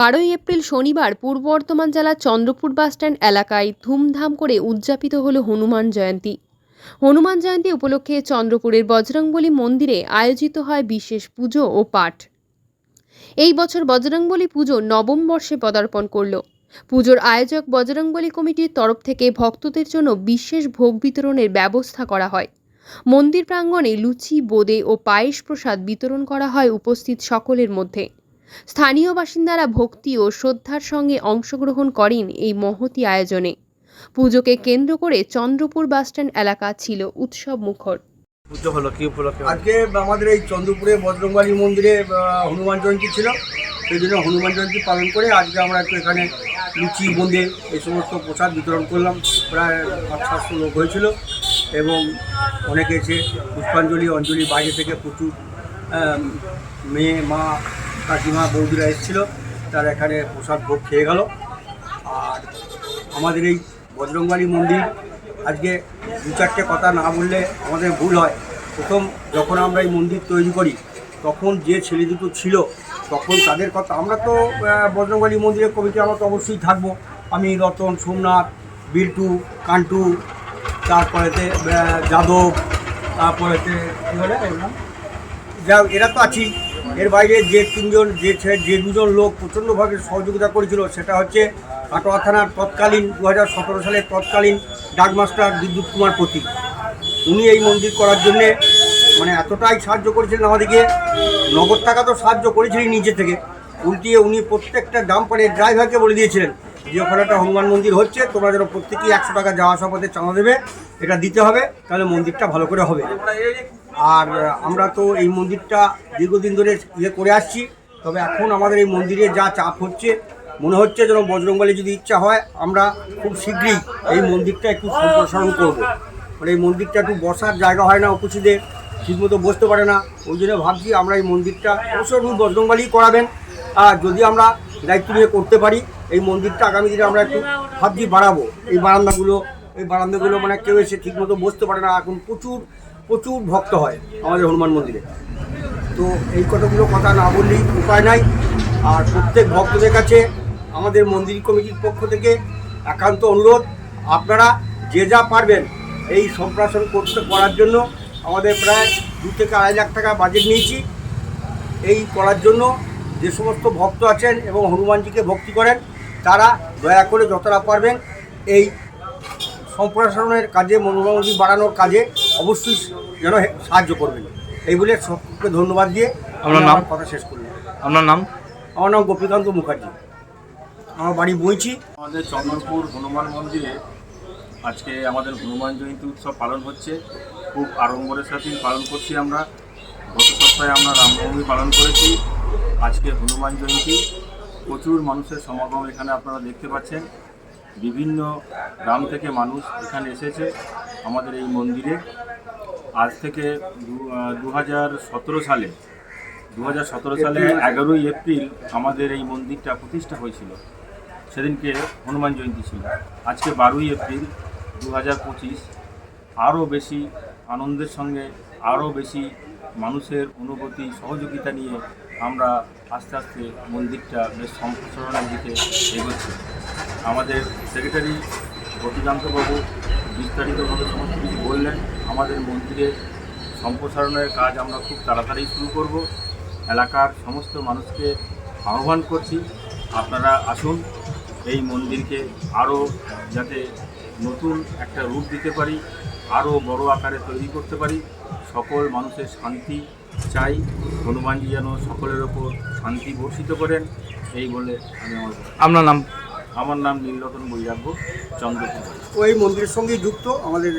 বারোই এপ্রিল শনিবার পূর্ব বর্ধমান জেলার চন্দ্রপুর বাসস্ট্যান্ড এলাকায় ধুমধাম করে উদযাপিত হল হনুমান জয়ন্তী। হনুমান জয়ন্তী উপলক্ষে চন্দ্রপুরের বজরংবলী মন্দিরে আয়োজিত হয় বিশেষ পুজো ও পাঠ। এই বছর বজরংবলী পুজো নবম বর্ষে পদার্পণ করল। পুজোর আয়োজক বজরংবলী কমিটির তরফ থেকে ভক্তদের জন্য বিশেষ ভোগ বিতরণের ব্যবস্থা করা হয়। মন্দির প্রাঙ্গণে লুচি, বোঁদে ও পায়েস প্রসাদ বিতরণ করা হয় উপস্থিত সকলের মধ্যে। স্থানীয় বাসিন্দারা ভক্তি ও শ্রদ্ধার সঙ্গে অংশগ্রহণ করেন এই মহতি আয়োজনে। পুজোকে কেন্দ্র করে চন্দ্রপুর বাসস্ট্যান্ড এলাকা ছিল উৎসব মুখর। পুজো হলো কি উপলক্ষে? আজকে আমাদের এই চন্দ্রপুরে বজরংবাড়ি মন্দিরে হনুমান জয়ন্তী ছিল। সেই জন্য হনুমান জয়ন্তী পালন করে আজকে আমরা একটু এখানে লুচি বোঁদে এই সমস্ত প্রসাদ বিতরণ করলাম। প্রায় পাঁচ সাতশো লোক হয়েছিল এবং অনেকে এসে পুষ্পাঞ্জলি অঞ্জলি বাইরে থেকে প্রচুর মেয়ে মা কাকিমা বৌদিরা এসেছিল তারা এখানে প্রসাদ ভোগ খেয়ে গেল। আর আমাদের এই বজরংবাড়ি মন্দির আজকে দু চারটে কথা না বললে আমাদের ভুল হয়। প্রথম যখন আমরা এই মন্দির তৈরি করি তখন যে ছেলে দুটো ছিল তখন তাদের কথা আমরা তো আহ, বজরংবাড়ি মন্দিরের কমিটি আমরা তো অবশ্যই থাকব। আমি রতন সোমনাথ বিল্টু কান্টু তারপরেতে যাদব তারপরেতে কী বলে এর তো আছেই। এর বাইরে যে তিনজন, যে যে দুজন লোক প্রচণ্ডভাবে সহযোগিতা করেছিল, সেটা হচ্ছে কাটোয়া থানার তৎকালীন দু হাজার সতেরো সালের তৎকালীন ডাকমাস্টার বিদ্যুৎ কুমার প্রতীক। উনি এই মন্দির করার জন্যে মানে এতটাই সাহায্য করেছিলেন আমাদেরকে, নগদ টাকা তো সাহায্য করেছিলেন নিজে থেকে। উল্টিয়ে উনি প্রত্যেকটা ডাম্পারের ড্রাইভারকে বলে দিয়েছিলেন একটা হনুমান মন্দির হচ্ছে, তোমরা যেন প্রত্যেকেই একশো টাকা যাওয়া আসা পথে চাঁদা দেবে, এটা দিতে হবে, তাহলে মন্দিরটা ভালো করে হবে। আর আমরা তো এই মন্দিরটা দীর্ঘদিন ধরে ইয়ে করে আসছি, তবে এখন আমাদের এই মন্দিরে যা চাপ হচ্ছে, মনে হচ্ছে যেন বজরংবলী যদি ইচ্ছা হয়, আমরা খুব শীঘ্রই এই মন্দিরটা একটু সম্প্রসারণ করব। মানে এই মন্দিরটা একটু বসার জায়গা হয় না উপস্থিতদের ঠিকমতো বসতে পারে না, ওই জন্য ভাবছি আমরা এই মন্দিরটা অবশ্যই বজরংবলী করাবেন। আর যদি আমরা দায়িত্ব নিয়ে করতে পারি। এই মন্দিরটা আগামী দিনে আমরা একটু ভাবছি বাড়াবো। এই বারান্দাগুলো এই বারান্দাগুলো মানে কেউ এসে ঠিকমতো বসতে পারে না। এখন প্রচুর প্রচুর ভক্ত হয় আমাদের হনুমান মন্দিরে। তো এই কতগুলো কথা না বললেই উপায় নাই। আর প্রত্যেক ভক্তদের কাছে আমাদের মন্দির কমিটির পক্ষ থেকে একান্ত অনুরোধ, আপনারা যে যা পারবেন এই সম্প্রাসন করতে করার জন্য আমাদের প্রায় দু থেকে আড়াই লাখ টাকা বাজেট নিয়েছি। এই করার জন্য যে সমস্ত ভক্ত আছেন এবং হনুমানজিকে ভক্তি করেন তারা দয়া করে যতটা পারবেন এই সম্প্রসারণের কাজে মনোরঞ্জি বাড়ানোর কাজে অবশ্যই যেন সাহায্য করবেন। এই বলে সকলকে ধন্যবাদ দিয়ে আপনার নাম? কথা শেষ করলাম। আপনার নাম? আমার নাম গোপীকান্ত মুখার্জি। আমার বাড়ি বইছি আমাদের চন্দ্রপুর হনুমান মন্দিরে আজকে আমাদের হনুমান জয়ন্তী উৎসব পালন হচ্ছে। খুব আড়ম্বরের সাথেই পালন করছি আমরা। গত সপ্তাহে আমরা রামনবমী পালন করেছি। আজকে হনুমান জয়ন্তী। প্রচুর মানুষের সমাগম এখানে আপনারা দেখতে পাচ্ছেন। বিভিন্ন গ্রাম থেকে মানুষ এখানে এসেছে আমাদের এই মন্দিরে। আজ থেকে দু হাজার সতেরো সালে দু হাজার সতেরো সালে এগারোই এপ্রিল আমাদের এই মন্দিরটা প্রতিষ্ঠা হয়েছিল। সেদিনকে হনুমান জয়ন্তী ছিল। আজকে বারোই এপ্রিল দু হাজার পঁচিশ। আরও বেশি আনন্দের সঙ্গে আরও বেশি মানুষের অনুভূতি, সহযোগিতা নিয়ে আমরা আস্তে আস্তে মন্দিরটা বেশ সম্প্রসারণের দিকে এগোচ্ছি। আমাদের সেক্রেটারি গতিকান্তবাবু বিস্তারিতভাবে সমস্ত কিছু বললেন। আমাদের মন্দিরের সম্প্রসারণের কাজ আমরা খুব তাড়াতাড়ি শুরু করব। এলাকার সমস্ত মানুষকে আহ্বান করছি, আপনারা আসুন, এই মন্দিরকে আরও যাতে নতুন একটা রূপ দিতে পারি, আরও বড় আকারে তৈরি করতে পারি। সকল মানুষের শান্তি চাই। হনুমানজি যেন সকলের ওপর শান্তি বর্ষিত করেন এই বলে আমি আমার আপনার নাম? আমার নাম নীলরতন বৈরাগ্য চন্দ্রপুর। ওই মন্দিরের সঙ্গে যুক্ত আমাদের